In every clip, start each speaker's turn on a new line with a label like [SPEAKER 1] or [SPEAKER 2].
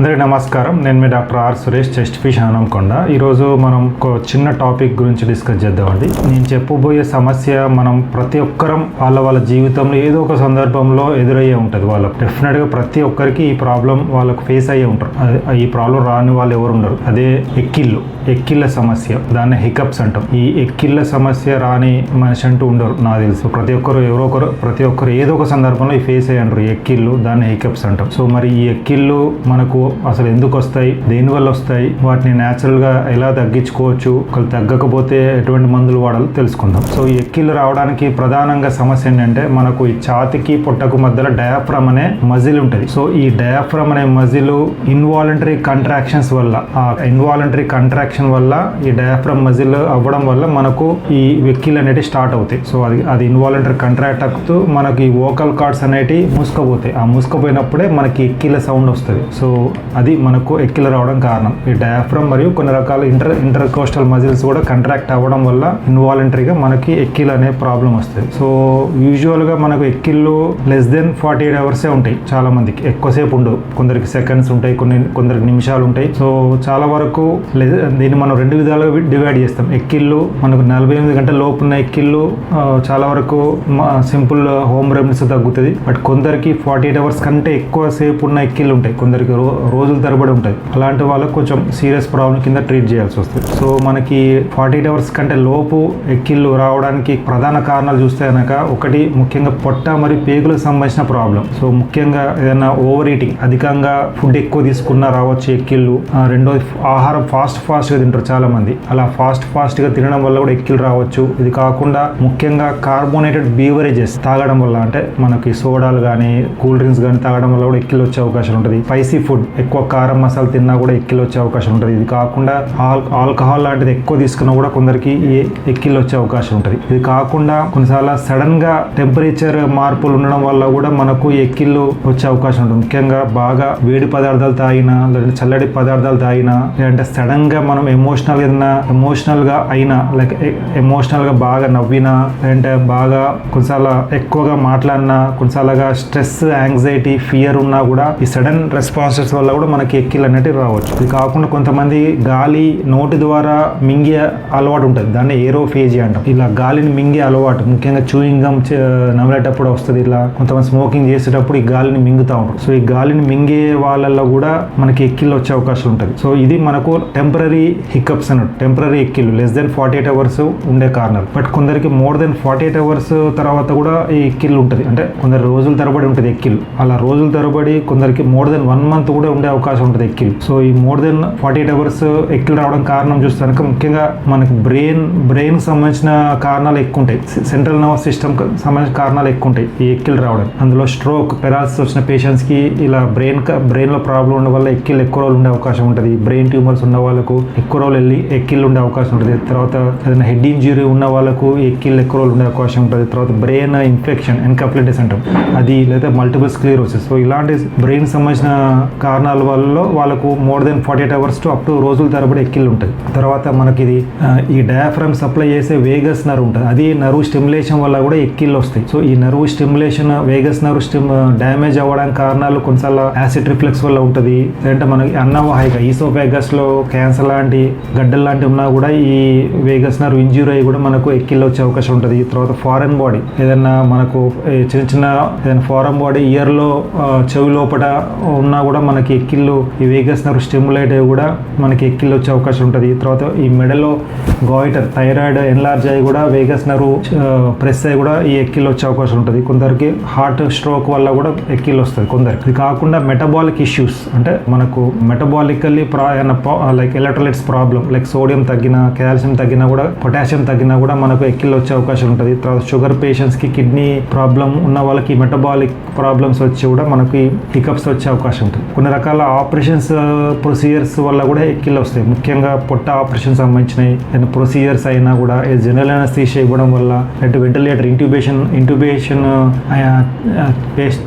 [SPEAKER 1] అందరికీ నమస్కారం. నేను మీ డాక్టర్ ఆర్ సురేష్ చెస్ట్ ఫిష్ హనంకొండ ఈరోజు మనం ఒక చిన్న టాపిక్ గురించి డిస్కస్ చేద్దామండి. నేను చెప్పబోయే సమస్య మనం ప్రతి ఒక్కరం వాళ్ళ వాళ్ళ జీవితంలో ఏదో ఒక సందర్భంలో ఎదురయ్యే ఉంటుంది వాళ్ళకు. డెఫినెట్గా ప్రతి ఒక్కరికి ఈ ప్రాబ్లం వాళ్ళకు ఫేస్ అయ్యే ఉంటారు. ఈ ప్రాబ్లం రాని వాళ్ళు ఎవరు ఉండరు. అదే ఎక్కిళ్ళు. ఎక్కిళ్ళ సమస్య. దాన్ని హికప్స్ అంటాం. ఈ ఎక్కిళ్ళ సమస్య రాని మనిషి అంటూ ఉండరు నాకు తెలుసు. ప్రతి ఒక్కరు ఎవరో ఒకరు ప్రతి ఒక్కరు ఏదో ఒక సందర్భంలో ఈ ఫేస్ అయ్యి అంటారు ఎక్కిళ్ళు దాన్ని హికప్స్ అంటాం. సో మరి ఈ ఎక్కిళ్ళు మనకు అసలు ఎందుకు వస్తాయి? దేనివల్ల వస్తాయి? వాటిని న్యాచురల్గా ఎలా తగ్గించుకోవచ్చు? ఒకళ్ళు తగ్గకపోతే ఎటువంటి మందులు వాడాలో తెలుసుకుందాం. సో ఈ ఎక్కిళ్ళు రావడానికి ప్రధానంగా సమస్య ఏంటంటే మనకు ఈ ఛాతికి పొట్టకు మధ్యలో డయాఫ్రమ్ అనే మజిల్ ఉంటుంది. సో ఈ డయాఫ్రమ్ అనే మజిల్ ఇన్వాలంటరీ కంట్రాక్షన్స్ వల్ల ఆ ఇన్వాలంటరీ కంట్రాక్షన్ వల్ల ఈ డయాఫ్రమ్ మజిల్ అవ్వడం వల్ల మనకు ఈ వెక్కిల్ అనేవి స్టార్ట్ అవుతాయి. సో అది అది ఇన్వాలంటరీ కంట్రాక్ట్ అవుతూ మనకి వోకల్ కార్డ్స్ అనేటివి మూసుకపోతాయి. ఆ మూసుకుపోయినప్పుడే మనకి ఎక్కిల సౌండ్ వస్తుంది. సో అది మనకు ఎక్కిల రావడం కారణం. ఈ డయాఫ్రమ్ మరియు కొన్ని రకాల ఇంటర్ ఇంటర్ కోస్టల్ మజిల్స్ కూడా కంట్రాక్ట్ అవ్వడం వల్ల ఇన్వాలంటరీగా మనకి ఎక్కిల్ అనే ప్రాబ్లం వస్తుంది. సో యూజువల్గా మనకు ఎక్కిళ్ళు లెస్ దెన్ ఫార్టీ ఎయిట్ అవర్సే ఉంటాయి చాలా మందికి. ఎక్కువసేపు ఉండవు. కొందరికి సెకండ్స్ ఉంటాయి కొన్ని కొందరికి నిమిషాలు ఉంటాయి. సో చాలా వరకు దీన్ని మనం రెండు విధాలుగా డివైడ్ చేస్తాం. ఎక్కిళ్ళు మనకు నలభై ఎనిమిది గంటల లోపు ఉన్న ఎక్కిళ్ళు చాలా వరకు సింపుల్ హోమ్ రెమెడీస్ తగ్గుతుంది. బట్ కొందరికి ఫార్టీ ఎయిట్ అవర్స్ కంటే ఎక్కువ సేపు ఉన్న ఎక్కిళ్ళు ఉంటాయి. కొందరికి రో రోజుల తరబడి ఉంటాయి. అలాంటి వాళ్ళకి కొంచెం సీరియస్ ప్రాబ్లం కింద ట్రీట్ చేయాల్సి వస్తుంది. సో మనకి ఫార్టీ ఎయిట్ అవర్స్ కంటే లోపు ఎక్కిళ్ళు రావడానికి ప్రధాన కారణాలు చూస్తే కనుక ఒకటి ముఖ్యంగా పొట్ట మరియు పేగులకు సంబంధించిన ప్రాబ్లం. సో ముఖ్యంగా ఏదైనా ఓవర్ ఈటింగ్ అధికంగా ఫుడ్ ఎక్కువ తీసుకున్నా రావచ్చు ఎక్కిళ్ళు. రెండోది ఆహారం ఫాస్ట్ ఫాస్ట్గా తింటారు చాలా మంది అలా ఫాస్ట్ ఫాస్ట్గా తినడం వల్ల కూడా ఎక్కిలు రావచ్చు. ఇది కాకుండా ముఖ్యంగా కార్బోనేటెడ్ బీవరేజెస్ తాగడం వల్ల అంటే మనకి సోడాలు కానీ కూల్ డ్రింక్స్ కానీ తాగడం వల్ల కూడా ఎక్కిలు వచ్చే అవకాశం ఉంటుంది. స్పైసీ ఫుడ్ ఎక్కువ కారం మసాలా తిన్నా కూడా ఎక్కిలు వచ్చే అవకాశం ఉంటుంది. ఇది కాకుండా ఆల్ ఆల్కహాల్ లాంటిది ఎక్కువ తీసుకున్నా కూడా కొందరికి ఎక్కిలు వచ్చే అవకాశం ఉంటుంది. ఇది కాకుండా కొన్నిసార్లు సడన్గా టెంపరేచర్ మార్పులు ఉండడం వల్ల కూడా మనకు ఎక్కిళ్ళు వచ్చే అవకాశం ఉంటుంది. ముఖ్యంగా బాగా వేడి పదార్థాలు తాగినా లేదంటే చల్లటి పదార్థాలు తాగినా లేదంటే సడన్గా మనం ఎమోషనల్ ఏదైనా ఎమోషనల్గా అయినా లైక్ ఎమోషనల్గా బాగా నవ్వినా లేదంటే బాగా కొన్నిసార్లు ఎక్కువగా మాట్లాడినా కొన్నిసార్లుగా స్ట్రెస్ యాంగ్జైటీ ఫియర్ ఉన్నా కూడా ఈ సడన్ రెస్పాన్సెస్ వల్ల కూడా మనకి ఎక్కిల్ అనేటివి రావచ్చు. ఇది కాకుండా కొంతమంది గాలి నోటి ద్వారా మింగే అలవాటు ఉంటుంది. దాన్ని ఏరోఫేజీ అంటాం. ఇలా గాలిని మింగే అలవాటు ముఖ్యంగా చూయింగ్ గమ్ నమిలేటప్పుడు వస్తుంది ఇలా. కొంతమంది స్మోకింగ్ చేసేటప్పుడు ఈ గాలిని మింగుతూ ఉంటారు. సో ఈ గాలిని మింగే వాళ్ళల్లో కూడా మనకి ఎక్కిళ్ళు వచ్చే అవకాశం ఉంటుంది. సో ఇది మనకు టెంపరీ హిక్అప్స్ అన్నట్టు temporary ఎక్కిళ్ళు less than forty eight hours ఉండే కారణాలు. బట్ కొందరికి more than forty eight hours తర్వాత కూడా ఈ ఎక్కిళ్ళు ఉంటుంది. అంటే కొందరు రోజుల తరబడి ఉంటుంది ఎక్కిళ్ళు అలా రోజుల తరబడి కొందరికి మోర్ దెన్ వన్ మంత్ కూడా ఉండే అవకాశం ఉంటుంది ఎక్కిల్. సో ఈ more than forty eight hours ఎక్కిల్ రావడం కారణం చూస్తే కనుక ముఖ్యంగా మనకు బ్రెయిన్ బ్రెయిన్ సంబంధించిన కారణాలు ఎక్కువ ఉంటాయి సెంట్రల్ నర్వస్ సిస్టమ్ సంబంధించిన కారణాలు ఎక్కువ ఉంటాయి ఈ ఎక్కిళ్ళు రావడం. అందులో స్ట్రోక్ పెరాలసిస్ వచ్చిన పేషెంట్స్కి ఇలా బ్రెయిన్ బ్రెయిన్లో ప్రాబ్లం ఉండడం వల్ల ఎక్కిల్ ఎక్కువ రోజులు ఉండే అవకాశం ఉంటుంది. బ్రెయిన్ ట్యూమర్స్ ఉన్న వాళ్ళకు ఎక్కువ రోజులు వెళ్ళి ఎక్కిళ్ళు ఉండే అవకాశం ఉంటుంది. తర్వాత ఏదైనా హెడ్ ఇంజురీ ఉన్న వాళ్ళకు ఎక్కిళ్ళు ఎక్కువ రోజులు ఉండే అవకాశం ఉంటుంది. తర్వాత బ్రెయిన్ ఇన్ఫెక్షన్ ఎన్కప్లిటిస్ అంటాం అది లేదా మల్టిపుల్ స్క్లీరోసిస్. సో ఇలాంటి బ్రెయిన్ సంబంధించిన కారణాల వల్ల వాళ్ళకు more than forty eight hours to up to రోజుల తరబడి ఎక్కిళ్ళు ఉంటుంది తర్వాత మనకి ఇది ఈ డయాఫ్రమ్ సప్లై చేసే వేగస్ నర్వ్ ఉంటుంది. అది నర్వ్ స్టిమ్యులేషన్ వల్ల కూడా ఎక్కిళ్ళు వస్తాయి సో ఈ nerve stimulation vagus nerve stim damage అవ్వడానికి కారణాలు కొన్నిసార్లు యాసిడ్ రిఫ్లెక్స్ వల్ల ఉంటుంది. లేదంటే మనకి అన్నవాహిక ఈసోఫేగస్లో క్యాన్సర్ లాంటి గడ్డలు లాంటివి ఉన్నా కూడా ఈ వేగస్ నర్వ్ ఇంజ్యూరీ అయ్యి కూడా మనకు ఎక్కిళ్ళు వచ్చే అవకాశం ఉంటుంది. తర్వాత ఫారెన్ బాడీ ఏదైనా మనకు చిన్న చిన్న ఏదైనా ఫారెన్ బాడీ ఇయర్లో చెవి లోపల ఉన్నా కూడా మనకి ఎక్కిళ్ళు ఈ వేగస్ నర్వ్ స్టిమ్యులేట్ అయ్యి కూడా మనకి ఎక్కిళ్ళు వచ్చే అవకాశం ఉంటుంది. తర్వాత ఈ మెడలో గాయిటర్ థైరాయిడ్ ఎన్లార్జ్ అయ్యి కూడా వేగస్ నర్వ్ ప్రెస్ అయ్యి కూడా ఈ ఎక్కిళ్ళు వచ్చే అవకాశం ఉంటుంది. కొందరికి హార్ట్ స్ట్రోక్ వల్ల కూడా ఎక్కిళ్ళు వస్తుంది కొందరికి. ఇది కాకుండా మెటబాలిక్ ఇష్యూస్ అంటే మనకు మెటబాలికల్లీ ప్రా like electrolytes problem like sodium తగ్గినా కాల్షియం తగ్గినా కూడా పొటాషియం తగ్గినా కూడా మనకు ఎక్కిళ్ళు వచ్చే అవకాశం ఉంటుంది. తర్వాత షుగర్ పేషెంట్స్కి కిడ్నీ ప్రాబ్లం ఉన్న వాళ్ళకి మెటబాలిక్ ప్రాబ్లమ్స్ వచ్చి కూడా మనకి హికప్స్ వచ్చే అవకాశం ఉంటుంది. కొన్ని రకాల ఆపరేషన్స్ uh, ప్రొసీజర్స్ వల్ల కూడా ఎక్కిళ్ళు వస్తాయి. ముఖ్యంగా పొట్ట ఆపరేషన్ సంబంధించినవి ఏదైనా ప్రొసీజర్స్ అయినా కూడా జనరల్ అనస్థీషియా ఇవ్వడం వల్ల అంటే వెంటిలేటర్ ఇంట్యూబేషన్ ఇంట్యూబేషన్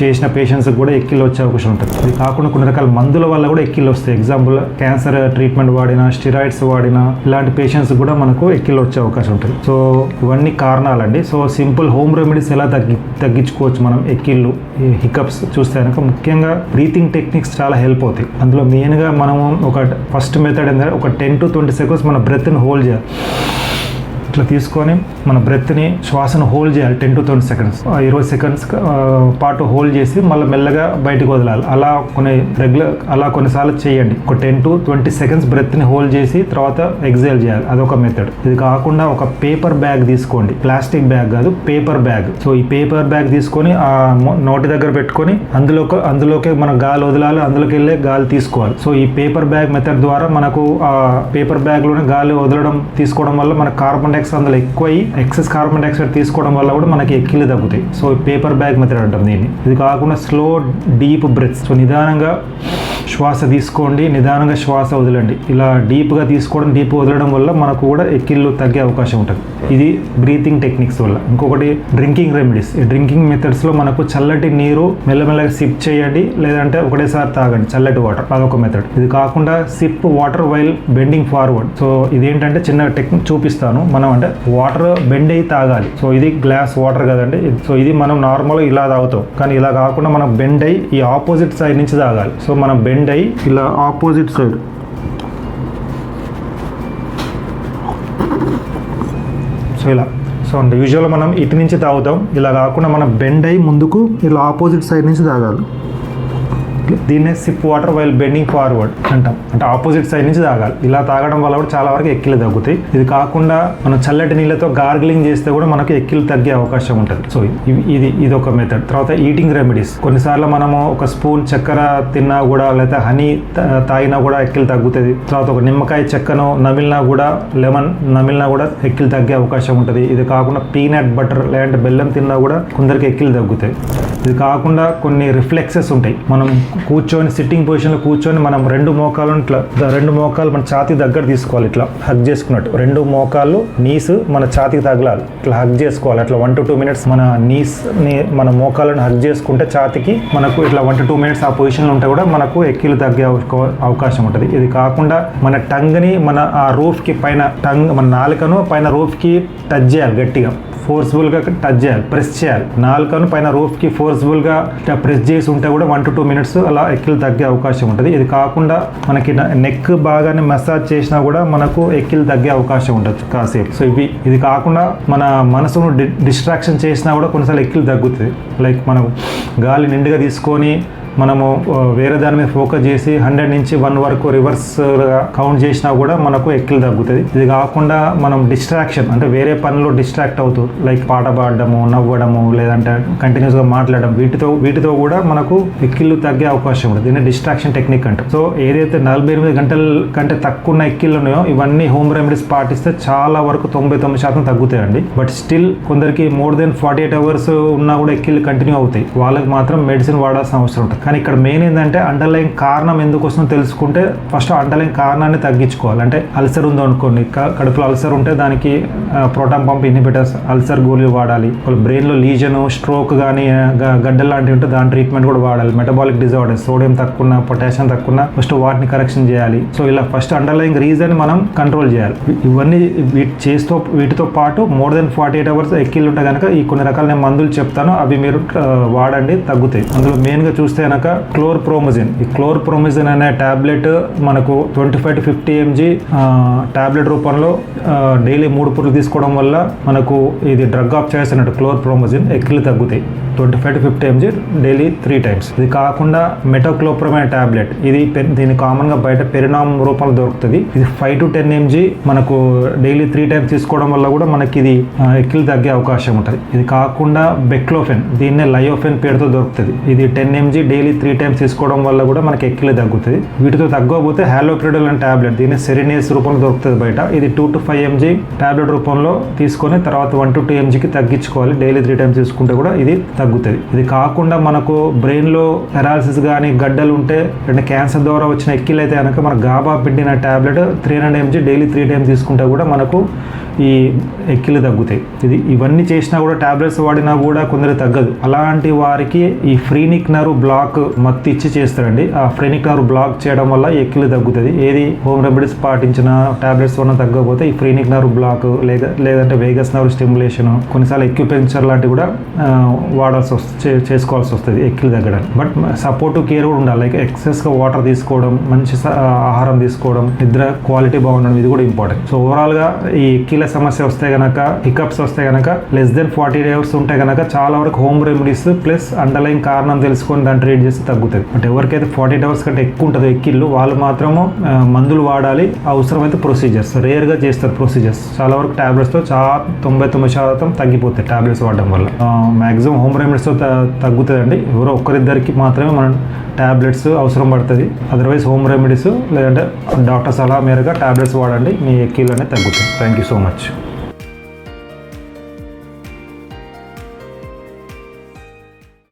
[SPEAKER 1] చేసిన పేషెంట్స్ కూడా ఎక్కిళ్ళు వచ్చే అవకాశం ఉంటుంది. అది కాకుండా కొన్ని రకాల మందుల వల్ల కూడా ఎక్కిళ్ళు వస్తాయి. ఎగ్జాంపుల్ క్యాన్సర్ ట్రీట్మెంట్ వాడినా స్టిరాయిడ్స్ వాడినా ఇలాంటి పేషెంట్స్ కూడా మనకు ఎక్కిళ్ళు వచ్చే అవకాశం ఉంటుంది. సో ఇవన్నీ కారణాలండి. సో సింపుల్ హోమ్ రెమెడీస్ ఎలా తగ్గి తగ్గించుకోవచ్చు మనం ఎక్కిళ్ళు హికప్స్ చూస్తే కనుక ముఖ్యంగా బ్రీతింగ్ టెక్నిక్స్ చాలా చాలా హెల్ప్ అవుతాయి. అందులో మెయిన్గా మనము ఒక ఫస్ట్ మెథడ్ ఏంటంటే ఒక టెన్ టు ట్వంటీ సెకండ్స్ మన బ్రెత్ని హోల్డ్ చేయాలి. ఇట్లా తీసుకొని మన బ్రెత్ని శ్వాసను హోల్డ్ చేయాలి టెన్ టు ట్వంటీ సెకండ్స్ ఇరవై సెకండ్స్ పాటు హోల్డ్ చేసి మళ్ళీ మెల్లగా బయటకు వదలాలి. అలా కొన్ని రెగ్యులర్ అలా కొన్నిసార్లు చేయండి. ఒక టెన్ టు ట్వంటీ సెకండ్స్ బ్రెత్ని హోల్డ్ చేసి తర్వాత ఎగ్జైల్ చేయాలి. అదొక మెథడ్ ఇది కాకుండా ఒక పేపర్ బ్యాగ్ తీసుకోండి. ప్లాస్టిక్ బ్యాగ్ కాదు పేపర్ బ్యాగ్ సో ఈ పేపర్ బ్యాగ్ తీసుకొని ఆ నోటి దగ్గర పెట్టుకొని అందులో అందులోకి మనం గాలి వదలాలి అందులోకి వెళ్ళే గాలి తీసుకోవాలి. సో ఈ పేపర్ బ్యాగ్ మెథడ్ ద్వారా మనకు ఆ పేపర్ బ్యాగ్లోనే గాలి వదలడం తీసుకోవడం వల్ల మన కార్బన్ డైఆక్సైడ్ అందులో ఎక్కువ ఎక్సెస్ కార్బన్ డైఆక్సైడ్ తీసుకోవడం వల్ల కూడా మనకి ఎక్కిళ్ళు తగ్గుతాయి. సో పేపర్ బ్యాగ్ మెథడ్ అంటాం దీన్ని. ఇది కాకుండా స్లో డీప్ బ్రెత్ సో నిదానంగా శ్వాస తీసుకోండి నిదానంగా శ్వాస వదలండి. ఇలా డీప్గా తీసుకోవడం డీప్ వదలడం వల్ల మనకు కూడా ఎక్కిళ్ళు తగ్గే అవకాశం ఉంటుంది. ఇది బ్రీతింగ్ టెక్నిక్స్ వల్ల. ఇంకొకటి డ్రింకింగ్ రెమెడీస్. ఈ డ్రింకింగ్ మెథడ్స్లో మనకు చల్లటి నీరు మెల్లమెల్లగా సిప్ చేయండి లేదంటే ఒకటేసారి తాగండి. చల్లటి వాటర్. అదొక మెథడ్. ఇది కాకుండా sip water while bending forward. So ఇదేంటంటే చిన్న టెక్నిక్ చూపిస్తాను. మనం అంటే వాటర్ బెండ్ అయి తాగాలి. సో ఇది గ్లాస్ వాటర్ కదండి. సో ఇది మనం నార్మల్గా ఇలా తాగుతాం. కానీ ఇలా కాకుండా మనం బెండ్ అయి ఈ ఆపోజిట్ సైడ్ నుంచి తాగాలి. సో మనం బెండ్ అయి ఇలా ఆపోజిట్ సైడ్ సో ఇలా. సో అంటే యూజువల్గా మనం ఇటు నుంచి తాగుతాం. ఇలా కాకుండా మనం బెండ్ అయి ముందుకు ఇలా ఆపోజిట్ సైడ్ నుంచి తాగాలి. దీన్నే sip water while bending forward అంటాం. అంటే ఆపోజిట్ సైడ్ నుంచి తాగాలి. ఇలా తాగడం వల్ల కూడా చాలా వరకు ఎక్కిలు తగ్గుతాయి. ఇది కాకుండా మనం చల్లటి నీళ్ళతో గార్గిలింగ్ చేస్తే కూడా మనకు ఎక్కిలు తగ్గే అవకాశం ఉంటుంది. సో ఇది ఇది ఒక మెథడ్ తర్వాత ఈటింగ్ రెమెడీస్ కొన్నిసార్లు మనము ఒక స్పూన్ చక్కెర తిన్నా కూడా లేకపోతే హనీ తాగినా కూడా ఎక్కిలు తగ్గుతుంది తర్వాత ఒక నిమ్మకాయ చెక్కను నమిలినా కూడా లెమన్ నమిలినా కూడా ఎక్కిలు తగ్గే అవకాశం ఉంటుంది. ఇది కాకుండా పీనట్ బటర్ లేదంటే బెల్లం తిన్నా కూడా కొందరికి ఎక్కిలు తగ్గుతాయి. ఇది కాకుండా కొన్ని రిఫ్లెక్సెస్ ఉంటాయి. మనం కూర్చొని సిట్టింగ్ పొజిషన్లో కూర్చొని మనం రెండు మోకాలను ఇట్లా రెండు మోకాలు మన ఛాతీ దగ్గర తీసుకోవాలి ఇట్లా హగ్ చేసుకున్నట్టు. రెండు మోకాళ్ళు నీస్ మన ఛాతీకి తగలాలి. ఇట్లా హగ్ చేసుకోవాలి. అట్లా వన్ టు టూ మినిట్స్ మన నీస్ని మన మోకాలను హగ్ చేసుకుంటే ఛాతీకి మనకు ఇట్లా వన్ టు టూ మినిట్స్ ఆ పొజిషన్లో ఉంటే కూడా మనకు ఎక్కిలు తగ్గే అవకాశం ఉంటుంది. ఇది కాకుండా మన టంగ్ని మన ఆ రూఫ్కి పైన టంగ్ మన నాలుకను పైన రూఫ్కి టచ్ చేయాలి గట్టిగా. ఫోర్స్ఫుల్గా టచ్ చేయాలి ప్రెస్ చేయాలి. నాలుకను పైన రూఫ్కి ఫోర్స్ఫుల్గా ఇట్లా ప్రెస్ చేసి ఉంటే కూడా వన్ టు టూ మినిట్స్ అలా ఎక్కిలు తగ్గే అవకాశం ఉంటుంది. ఇది కాకుండా మనకి నెక్ బాగానే మసాజ్ చేసినా కూడా మనకు ఎక్కిలు తగ్గే అవకాశం ఉండొచ్చు కాసేపు. సో ఇవి ఇది కాకుండా మన మనసును డి డిస్ట్రాక్షన్ చేసినా కూడా కొన్నిసార్లు ఎక్కిలు తగ్గుతుంది. లైక్ మనం గాలి నిండుగా తీసుకొని మనము వేరే దాని మీద ఫోకస్ చేసి హండ్రెడ్ నుంచి వన్ వరకు రివర్స్ కౌంట్ చేసినా కూడా మనకు ఎక్కిలు తగ్గుతుంది. ఇది కాకుండా మనం డిస్ట్రాక్షన్ అంటే వేరే పనిలో డిస్ట్రాక్ట్ అవుతూ లైక్ పాట పాడడము నవ్వడము లేదంటే కంటిన్యూస్గా మాట్లాడడం వీటితో వీటితో కూడా మనకు ఎక్కిళ్ళు తగ్గే అవకాశం ఉంటుంది. దీన్ని డిస్ట్రాక్షన్ టెక్నిక్ అంటారు. సో ఏదైతే నలభై ఎనిమిది గంటల కంటే తక్కువ ఉన్న ఎక్కిళ్ళు ఉన్నాయో ఇవన్నీ హోమ్ రెమెడీస్ పాటిస్తే చాలా వరకు తొంభై తొమ్మిది శాతం తగ్గుతాయండి. బట్ స్టిల్ కొందరికి more than forty eight hours ఉన్నా కూడా ఎక్కిళ్ళు కంటిన్యూ అవుతాయి. వాళ్ళకి మాత్రం మెడిసిన్ వాడాల్సిన అవసరం ఉంటుంది. కానీ ఇక్కడ మెయిన్ ఏంటంటే అండర్లైన్ కారణం ఎందుకు వస్తుందో తెలుసుకుంటే ఫస్ట్ అండర్లైన్ కారణాన్ని తగ్గించుకోవాలి. అంటే అల్సర్ ఉందో అనుకోండి కడుపులో అల్సర్ ఉంటే దానికి ప్రోటాన్ పంప్ ఇన్హిబిటర్స్ అల్సర్ గోళీలు వాడాలి. వాళ్ళ బ్రెయిన్లో లీజను స్ట్రోక్ కానీ గడ్డలు లాంటివి ఉంటే దాని ట్రీట్మెంట్ కూడా వాడాలి. మెటబాలిక్ డిజార్డర్స్ సోడియం తక్కువ పొటాషియం తక్కువ ఫస్ట్ వాటిని కరెక్షన్ చేయాలి. సో ఇలా ఫస్ట్ అండర్లైన్ రీజన్ మనం కంట్రోల్ చేయాలి. ఇవన్నీ వీటి చేస్తూ వీటితో పాటు more than forty eight hours ఎక్కిళ్ళు ఉంటే కనుక ఈ కొన్ని రకాల నేను మందులు చెప్తాను. అవి మీరు వాడండి తగ్గుతాయి. అందులో మెయిన్గా చూస్తే కనుక క్లోర్ప్రోమజిన్. ఈ క్లోర్ప్రోమజిన్ అనే టాబ్లెట్ మనకు twenty five to fifty mg tablet రూపంలో డైలీ మూడు పూటలు తీసుకోవడం వల్ల మనకు ఇది డ్రగ్ ఆఫ్ చాయిస్ అన్నట్టు క్లోర్ ఎక్కిలు తగ్గుతాయి. Twenty five to fifty mg daily three times. ఇది కాకుండా మెటోక్లోప్రమైన్ టాబ్లెట్. ఇది దీని కామన్గా బయట పెరినామ్ రూపంలో దొరుకుతుంది. ఇది ఫైవ్ టు టెన్ ఎంజీ మనకు డైలీ త్రీ టైమ్స్ తీసుకోవడం వల్ల కూడా మనకి ఇది ఎక్కిలు తగ్గే అవకాశం ఉంటుంది. ఇది కాకుండా బెక్లోఫెన్ దీన్నే లయోఫెన్ పేరుతో దొరుకుతుంది. ఇది ten mg daily three times తీసుకోవడం వల్ల కూడా మనకి ఎక్కిలి తగ్గుతుంది వీటితో తగ్గకపోతే హ్యాలోప్రిడల్ అనే టాబ్లెట్ దీన్ని సెరినేస్ రూపంలో దొరుకుతుంది బయట. ఇది two to five mg tablet రూపంలో తీసుకొని తర్వాత వన్ టు టూ ఎంజీకి తగ్గించుకోవాలి. డైలీ త్రీ టైమ్స్ తీసుకుంటే కూడా ఇది తగ్గుతుంది ఇది కాకుండా మనకు బ్రెయిన్లో పెరాలసిస్ కానీ గడ్డలు ఉంటే అంటే క్యాన్సర్ ద్వారా వచ్చిన ఎక్కిలు అయితే కనుక మన గాబా పెట్టిన tablet three hundred mg daily three times తీసుకుంటే కూడా మనకు ఈ ఎక్కిలు తగ్గుతాయి. ఇది ఇవన్నీ చేసినా కూడా టాబ్లెట్స్ వాడినా కూడా కొందరు తగ్గదు. అలాంటి వారికి ఈ ఫ్రీనిక్ నరు బ్లాక్ బ్లాక్ మత్తి ఇచ్చి చేస్తారండి. ఆ ఫ్రెనిక్ బ్లాక్ చేయడం వల్ల ఎక్కిలు తగ్గుతుంది. ఏది హోమ్ రెమెడీస్ పాటించిన టాబ్లెట్స్ వల్ల తగ్గకపోతే ఈ ఫ్రీనిక్ నర్వ్ బ్లాక్ లేదా లేదంటే వేగస్ నర్వ్ స్టిమ్యులేషన్ కొన్నిసార్లు ఎక్యుపెంచర్ లాంటివి కూడా వాడాల్సి వస్తుంది చేసుకోవాల్సి వస్తుంది ఎక్కిలు తగ్గడానికి బట్ సపోర్టివ్ కేర్ కూడా ఉండాలి. లైక్ ఎక్సెస్గా వాటర్ తీసుకోవడం మంచి స- ఆహారం తీసుకోవడం నిద్ర క్వాలిటీ బాగుండడం ఇది కూడా ఇంపార్టెంట్. సో ఓవరాల్గా ఈ ఎక్కిల సమస్య వస్తే కనుక హికప్స్ వస్తే కనుక లెస్ దెన్ ఫార్టీ అవర్స్ ఉంటే కనుక చాలా వరకు హోమ్ రెమెడీస్ ప్లస్ అండర్లైన్ కారణం తెలుసుకొని దాని ట్రీట్ చేస్తే తగ్గుతుంది. బట్ ఎవరికైతే ఫార్టీ అవర్స్ కంటే ఎక్కువ ఉంటుందో ఎక్కిళ్ళు వాళ్ళు మాత్రము మందులు వాడాలి అవసరమైతే ప్రొసీజర్స్ రేర్గా చేస్తారు ప్రొసీజర్స్ చాలా వరకు ట్యాబ్లెట్స్తో చాలా తొంభై తొమ్మిది శాతం తగ్గిపోతాయి ట్యాబ్లెట్స్ వాడడం వల్ల. మ్యాక్సిమం హోమ్ రెమెడీస్తో తగ్గుతుందండి. ఎవరో ఒక్కరిద్దరికి మాత్రమే మనం ట్యాబ్లెట్స్ అవసరం పడుతుంది. అదర్వైజ్ హోమ్ రెమెడీస్ లేదంటే డాక్టర్ సలహా మేరగా ట్యాబ్లెట్స్ వాడండి మీ ఎక్కిళ్ళు అనేది తగ్గుతాయి. Thank you so much